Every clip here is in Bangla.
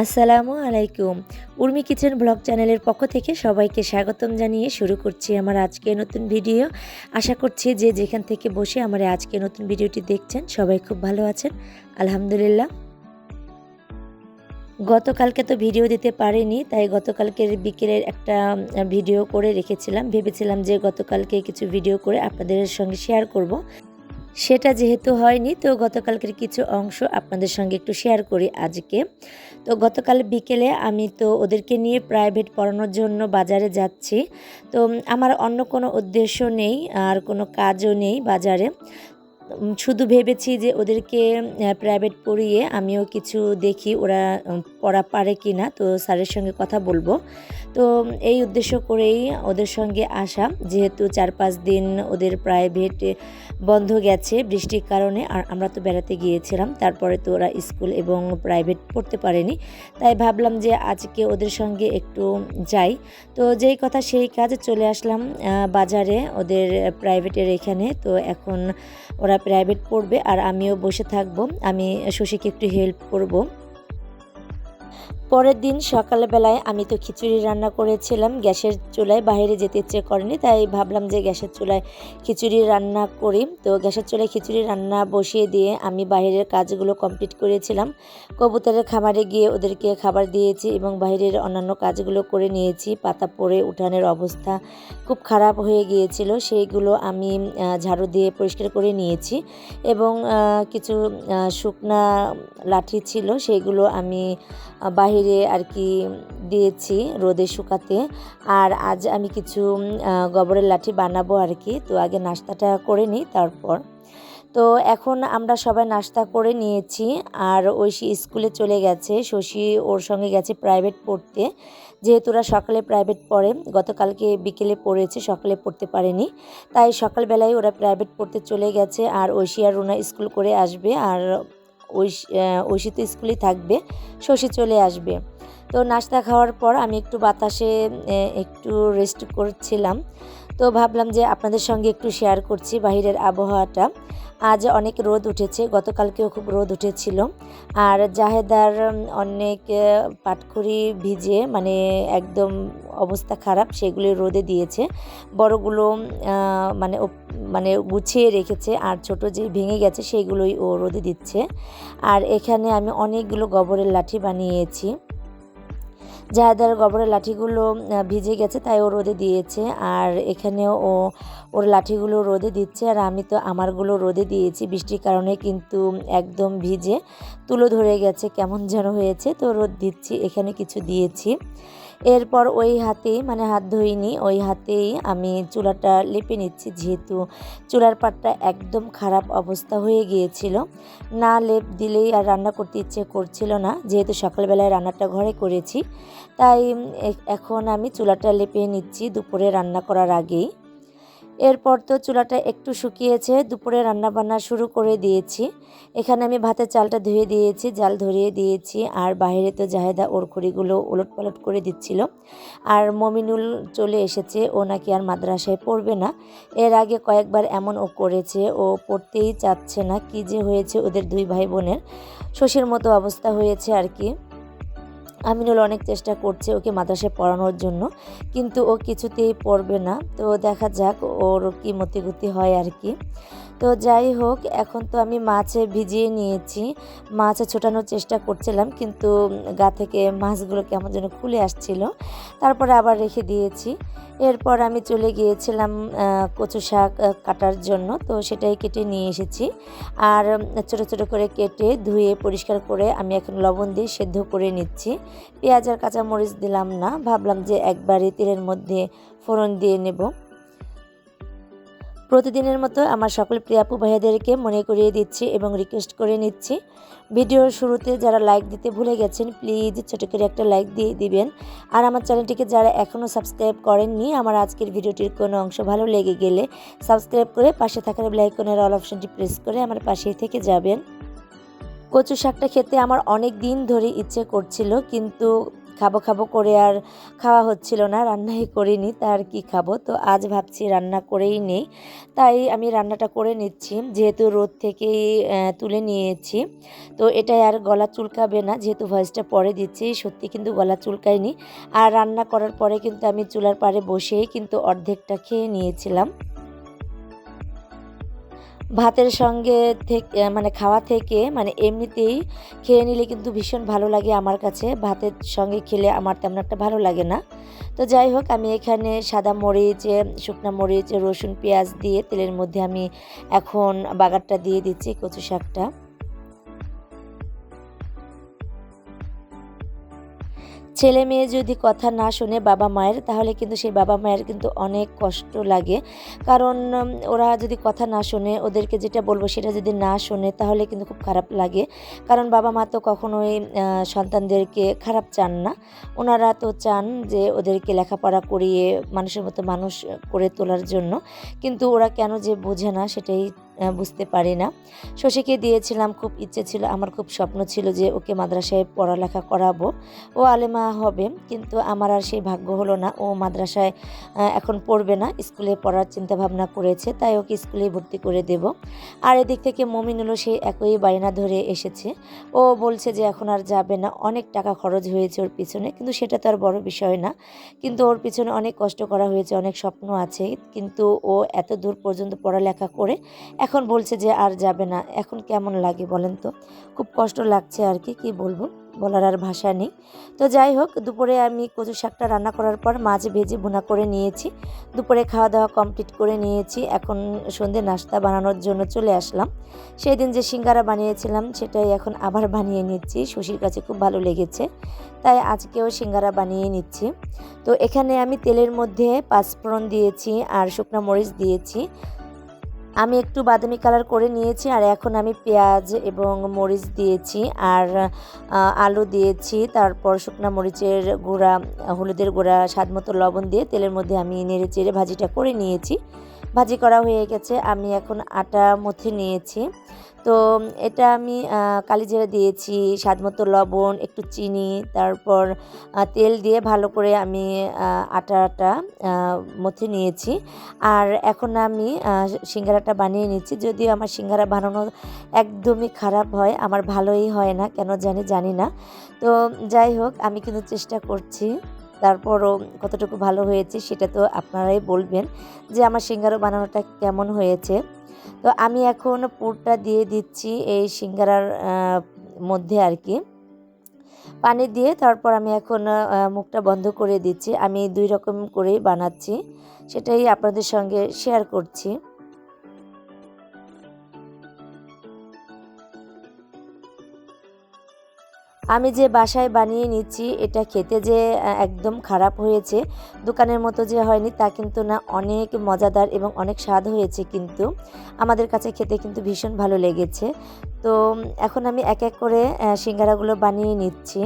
আসসালামু আলাইকুম। উর্মি কিচেন ব্লগ চ্যানেলের পক্ষ থেকে সবাইকে স্বাগতম জানিয়ে শুরু করছি আমার আজকে নতুন ভিডিও। আশা করছি যে যেখান থেকে বসে আমার আজকে নতুন ভিডিওটি দেখছেন, সবাই খুব ভালো আছেন। আলহামদুলিল্লাহ। গতকালকে তো ভিডিও দিতে পারিনি, তাই গতকালকের বিকেলের একটা ভিডিও করে রেখেছিলাম। ভেবেছিলাম যে গতকালকে কিছু ভিডিও করে আপনাদের সঙ্গে শেয়ার করব। সেটা যেহেতু হয়নি, তো গতকালকের কিছু অংশ আপনাদের সঙ্গে একটু শেয়ার করি আজকে। তো গতকাল বিকেলে আমি তো ওদেরকে নিয়ে প্রাইভেট পড়ানোর জন্য বাজারে যাচ্ছি। তো আমার অন্য কোনো উদ্দেশ্য নেই, আর কোনো কাজও নেই বাজারে। শুধু ভেবেছি যে ওদেরকে প্রাইভেট পড়িয়ে আমিও কিছু দেখি ওরা পড়া পারে কি না তো স্যারের সঙ্গে কথা বলব। তো এই উদ্দেশ্য করেই ওদের সঙ্গে আসা। যেহেতু চার পাঁচ দিন ওদের প্রাইভেট বন্ধ গেছে বৃষ্টির কারণে, আর আমরা তো বেড়াতে গিয়েছিলাম, তারপরে তো ওরা স্কুল এবং প্রাইভেট পড়তে পারেনি। তাই ভাবলাম যে আজকে ওদের সঙ্গে একটু যাই। তো যেই কথা সেই কাজ চলে আসলাম বাজারে ওদের প্রাইভেটের এখানে। তো এখন ওরা প্রাইভেট পড়বে, আর আমিও বসে থাকব। আমি শশীকে একটু হেল্প করব। পরের দিন সকালবেলায় আমি তো খিচুড়ি রান্না করেছিলাম গ্যাসের চুলায় বাইরে যেতে ইচ্ছে করেনি তাই ভাবলাম যে গ্যাসের চুলায় খিচুড়ি রান্না করি। তো গ্যাসের চুলায় খিচুড়ি রান্না বসিয়ে দিয়ে আমি বাইরের কাজগুলো কমপ্লিট করেছিলাম। কবুতরের খামারে গিয়ে ওদেরকে খাবার দিয়েছি এবং বাইরের অন্যান্য কাজগুলো করে নিয়েছি। পাতা পড়ে উঠানের অবস্থা খুব খারাপ হয়ে গিয়েছিল সেইগুলো আমি ঝাড়ু দিয়ে পরিষ্কার করে নিয়েছি এবং কিছু শুকনা লাঠি ছিল সেইগুলো আমি আহ, বাহিরে আর কি দিয়েছি রোদে শুকাতে। আর আজ আমি কিছু গোবরের লাঠি বানাবো আর কি। তো আগে নাস্তাটা করে নিই তারপর। তো এখন আমরা সবাই নাস্তা করে নিয়েছি। আর ঐশী স্কুলে চলে গেছে। শশী ওর সঙ্গে গেছে প্রাইভেট পড়তে। যেহেতু ওরা সকালে প্রাইভেট পড়ে, গতকালকে বিকেলে পড়েছে, সকালে পড়তে পারেনি। তাই সকালবেলায় ওরা প্রাইভেট পড়তে চলে গেছে। আর ঐশী আর রুনা স্কুল করে আসবে। আর ঐশী তো স্কুলেই থাকবে, শশী চলে আসবে। তো নাস্তা খাওয়ার পর আমি একটু বাতাসে একটু রেস্ট করছিলাম। তো ভাবলাম যে আপনাদের সঙ্গে একটু শেয়ার করছি বাহিরের আবহাওয়াটা। আজ অনেক রোদ উঠেছে গতকালকেও খুব রোদ উঠেছিল। আর জাহেদার অনেক আহ, পাটখড়ি ভিজে মানে একদম অবস্থা খারাপ সেগুলি রোদে দিয়েছে। বড়গুলো মানে মানে গুছিয়ে রেখেছে আর ছোট যে ভেঙে গেছে সেইগুলোই ও রোদে দিচ্ছে। আর এখানে আমি অনেকগুলো গোবরের লাঠি বানিয়েছি। জাহেদার গোবরের লাঠিগুলো ভিজে গেছে তাই ও রোদে দিয়েছে। আর এখানেও ও, ওর লাঠিগুলো রোদে দিচ্ছে আর আমি তো আমারগুলো রোদে দিয়েছি। বৃষ্টির কারণে কিন্তু একদম ভিজে, তুলো ধরে গেছে, কেমন যেন হয়েছে। তো রোদ দিচ্ছি, এখানে কিছু দিয়েছি। এরপর ওই হাতেই মানে হাত ধুইনি, ওই হাতেই আমি চুলাটা লেপে নিচ্ছি যেহেতু চুলার পাটটা একদম খারাপ অবস্থা হয়ে গিয়েছিল। না লেপ দিলেই আর রান্না করতে ইচ্ছে করছিল না, যেহেতু সকালবেলায় রান্নাটা ঘরে করেছি। তাই এখন আমি চুলাটা লেপে নিচ্ছি দুপুরে রান্না করার আগেই। এরপর তো চুলাটা একটু শুকিয়েছে, দুপুরে রান্না বান্না শুরু করে দিয়েছি। এখানে আমি ভাতের চালটা ধুয়ে দিয়েছি, জাল ধরিয়ে দিয়েছি, আর বাইরে তো জাহেদা ওর খড়িগুলো ওলট পালট করে দিচ্ছিল। আর মমিনুল চলে এসেছে, ও নাকি আর মাদ্রাসায় পড়বে না। এর আগে কয়েকবার এমন ও করেছে, ও পড়তেই চাচ্ছে না, কি যে হয়েছে ওদের দুই ভাই বোনের। শশীর মতো অবস্থা হয়েছে আর কি। আমিনুল অনেক চেষ্টা করছে ওকে মাদ্রাসায় পড়ানোর জন্য, কিন্তু ও কিছুতেই পড়বে না। তো দেখা যাক ওর কি মতিগতি হয় আর কি। তো যাই হোক, এখন তো আমি মাছে ভিজিয়ে নিয়েছি। মাছে ছোটানোর চেষ্টা করছিলাম, কিন্তু গা থেকে মাছগুলো কেমন যেন খুলে আসছিল। তারপরে আবার রেখে দিয়েছি। এরপর আমি চলে গিয়েছিলাম কচু শাক কাটার জন্য। তো সেটাই কেটে নিয়ে এসেছি। আর ছোটো ছোটো করে কেটে ধুয়ে পরিষ্কার করে আমি এখন লবণ দিয়ে সেদ্ধ করে নিচ্ছি। পেঁয়াজ আর কাঁচামরিচ দিলাম না, ভাবলাম যে একবারে তেলের মধ্যে ফোড়ন দিয়ে নেব। প্রতিদিনের মতো আমার সকল প্রিয়াপু ভাইয়াদেরকে মনে করিয়ে দিচ্ছি এবং রিকোয়েস্ট করে নিচ্ছি। ভিডিওর শুরুতে যারা লাইক দিতে ভুলে গেছেন প্লিজ ছোটো করে একটা লাইক দিয়ে দিবেন। আর আমার চ্যানেলটিকে যারা এখনও সাবস্ক্রাইব করেননি, আমার আজকের ভিডিওটির কোনো অংশ ভালো লেগে গেলে সাবস্ক্রাইব করে পাশে থাকার বেলাইকনের অল অপশনটি প্রেস করে আমার পাশেই থেকে যাবেন। কচু শাকটা খেতে আমার অনেক দিন ধরে ইচ্ছে করছিল, কিন্তু খাব খাব করে আর খাওয়া হচ্ছিল না, রান্নাই করিনি, তা আর কি খাব? তো আজ ভাবছি রান্না করেই নেই, তাই আমি রান্নাটা করে নিচ্ছি, যেহেতু রোদ থেকেই তুলে নিয়েছি। তো এটাই আর গলা চুলকাবে না, যেহেতু ভয়েসটা পরে দিচ্ছি, সত্যি কিন্তু গলা চুলকায়নি। আর রান্না করার পরে কিন্তু আমি চুলার পাড়ে বসেই কিন্তু অর্ধেকটা খেয়ে নিয়েছিলাম। ভাতের সঙ্গে থেকে মানে খাওয়া থেকে মানে এমনিতেই খেয়ে নিলে কিন্তু ভীষণ ভালো লাগে আমার কাছে। ভাতের সঙ্গে খেলে আমার তেমন একটা ভালো লাগে না। তো যাই হোক, আমি এখানে সাদা মরিচ শুকনো মরিচ, রসুন, পেঁয়াজ দিয়ে তেলের মধ্যে আমি এখন বাগারটা দিয়ে দিচ্ছি কচু শাকটা। ছেলে মেয়ে যদি কথা না শোনে বাবা মায়ের, তাহলে কিন্তু সেই বাবা মায়ের কিন্তু অনেক কষ্ট লাগে। কারণ ওরা যদি কথা না শোনে, ওদেরকে যেটা বলব সেটা যদি না শোনে, তাহলে কিন্তু খুব খারাপ লাগে। কারণ বাবা মা তো কখনোই সন্তানদেরকে খারাপ চান না। ওনারা তো চান যে ওদেরকে লেখাপড়া করিয়ে মানুষের মতো মানুষ করে তোলার জন্য। কিন্তু ওরা কেন যে বোঝে না, সেটাই বুঝতে পারি না। শশীকে দিয়েছিলাম খুব ইচ্ছে ছিল, আমার খুব স্বপ্ন ছিল যে ওকে মাদ্রাসায় পড়ালেখা করাবো। ও আলেমা হবে, কিন্তু আমার আর সেই ভাগ্য হলো না। ও মাদ্রাসায় এখন পড়বে না, স্কুলে পড়ার চিন্তা ভাবনা করেছে, তাই ওকে স্কুলে ভর্তি করে দেব। আর এদিক থেকে মমিনুলও সেই একই বায়না ধরে এসেছে। ও বলছে যে এখন আর যাবে না, অনেক টাকা খরচ হয়েছে ওর পিছনে, কিন্তু সেটা তো আর বড় বিষয় না। কিন্তু ওর পিছনে অনেক কষ্ট করা হয়েছে, অনেক স্বপ্ন আছে, কিন্তু ও এত দূর পর্যন্ত পড়ালেখা করে এখন বলছে যে আর যাবে না। এখন কেমন লাগে বলেন তো? খুব কষ্ট লাগছে আর কি কি বলব? বলার আর ভাষা নেই। তো যাই হোক, দুপুরে আমি কচু শাকটা রান্না করার পর মাছ ভেজে বোনা করে নিয়েছি। দুপুরে খাওয়া দাওয়া কমপ্লিট করে নিয়েছি। এখন সন্ধে নাস্তা বানানোর জন্য চলে আসলাম। সেই দিন যে সিঙ্গারা বানিয়েছিলাম, সেটাই এখন আবার বানিয়ে নিচ্ছি। শশীর কাছে খুব ভালো লেগেছে, তাই আজকেও সিঙ্গারা বানিয়ে নিচ্ছি। তো এখানে আমি তেলের মধ্যে পাঁচফোড়ন দিয়েছি আর শুকনো মরিচ দিয়েছি। আমি একটু বাদামি কালার করে নিয়েছি, আর এখন আমি পেঁয়াজ এবং মরিচ দিয়েছি, আর আলু দিয়েছি, তারপর শুকনা মরিচের গুঁড়া, হলুদের গুঁড়া, স্বাদ মতো লবণ দিয়ে তেলের মধ্যে আমি নেড়ে চেড়ে ভাজিটা করে নিয়েছি। ভাজি করা হয়ে গেছে। আমি এখন আটা মথে নিয়েছি। তো এটা আমি কালিজিরা দিয়েছি স্বাদ মতো লবণ, একটু চিনি, তারপর তেল দিয়ে ভালো করে আমি আটাটা মথে নিয়েছি। আর এখন আমি সিঙ্গারাটা বানিয়ে নিচ্ছি। যদিও আমার সিঙ্গারা বানানো একদমই খারাপ হয়, আমার ভালোই হয় না, কেন জানি জানি না। তো যাই হোক, আমি কিন্তু চেষ্টা করছি। তারপরও কতটুকু ভালো হয়েছে সেটা তো আপনারাই বলবেন যে আমার সিঙ্গারা বানানোটা কেমন হয়েছে। তো আমি এখন পুরটা দিয়ে দিচ্ছি এই সিঙ্গারার মধ্যে আর কি। পানি দিয়ে তারপর আমি এখন মুখটা বন্ধ করে দিচ্ছি। আমি দুই রকম করেই বানাচ্ছি, সেটাই আপনাদের সঙ্গে শেয়ার করছি। আমি যে বাসায় বানিয়ে নিচ্ছি, এটা খেতে যে একদম খারাপ হয়েছে, দোকানের মতো যে হয়নি, তা কিন্তু না, অনেক মজাদার এবং অনেক স্বাদ হয়েছে কিন্তু। আমাদের কাছে খেতে কিন্তু ভীষণ ভালো লেগেছে। তো, এখন আমি এক এক করে সিঙ্গারাগুলো বানিয়ে নিচ্ছি।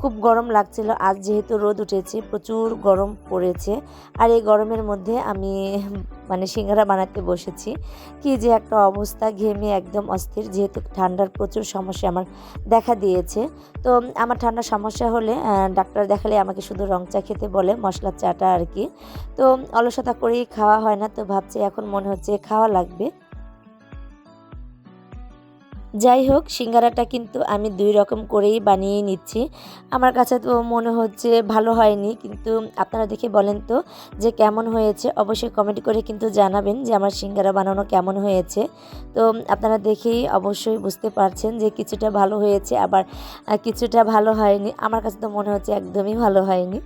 খুব গরম লাগছিল। আজ যেহেতু রোদ উঠেছে, প্রচুর গরম পড়েছে। আর এই গরমের মধ্যে আমি মানে সিঙ্গারা বানাতে বসেছি। কি যে একটা অবস্থা, ঘেমে একদম অস্থির। যেহেতু ঠান্ডার প্রচুর সমস্যা আমার দেখা দিয়েছে। তো আমার ঠান্ডার সমস্যা হলে ডাক্তার দেখালে আমাকে শুধু রং চা খেতে বলে, মশলার চাটা আর কি। তো অলসতা করেই খাওয়া হয় না, তো ভাবছি এখন মনে হচ্ছে খাওয়া লাগবে। যাই হোক, সিঙ্গারাটা কিন্তু আমি দুই রকম করেই বানিয়ে নিচ্ছি। আমার কাছে তো মনে হচ্ছে ভালো হয়নি, কিন্তু আপনারা দেখে বলেন তো যে কেমন হয়েছে। অবশ্যই কমেন্ট করে কিন্তু জানাবেন যে আমার সিঙ্গারা বানানো কেমন হয়েছে। তো আপনারা দেখেই অবশ্যই বুঝতে পারছেন যে কিছুটা ভালো হয়েছে, আবার কিছুটা ভালো হয়নি। আমার কাছে তো মনে হচ্ছে একদমই ভালো হয়নি।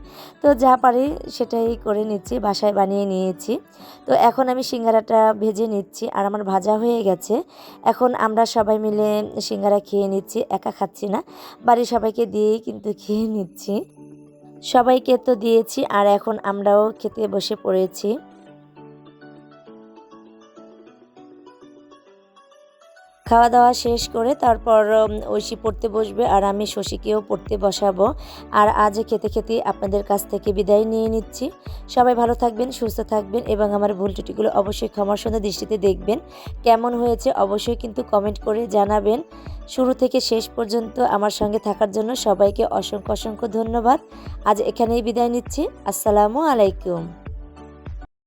তো যা পারি সেটাই করে নিচ্ছি, বাসায় বানিয়ে নিয়েছি। তো এখন আমি সিঙ্গারাটা ভেজে নিচ্ছি, আর আমার ভাজা হয়ে গেছে। এখন আমরা সবাই মিলে সিঙ্গারা খেয়ে নিচ্ছি, একা খাচ্ছি না। বাড়ির সবাইকে দিয়েই কিন্তু খেয়ে নিচ্ছি। সবাইকে তো দিয়েছি, আর এখন আমরাও খেতে বসে পড়েছি। খাওয়া দাওয়া শেষ করে তারপর ঐশী পড়তে বসবে আর আমি শশীকেও পড়তে বসাবো। আর আজ খেতে খেতে আপনাদের কাছ থেকে বিদায় নিয়ে নিচ্ছি। সবাই ভালো থাকবেন, সুস্থ থাকবেন এবং আমার ভুল ত্রুটিগুলো অবশ্যই ক্ষমার সুন্দর দৃষ্টিতে দেখবেন। কেমন হয়েছে অবশ্যই কিন্তু কমেন্ট করে জানাবেন। শুরু থেকে শেষ পর্যন্ত আমার সঙ্গে থাকার জন্য সবাইকে অসংখ্য অসংখ্য ধন্যবাদ। আজ এখানেই বিদায় নিচ্ছি। আসসালামু আলাইকুম।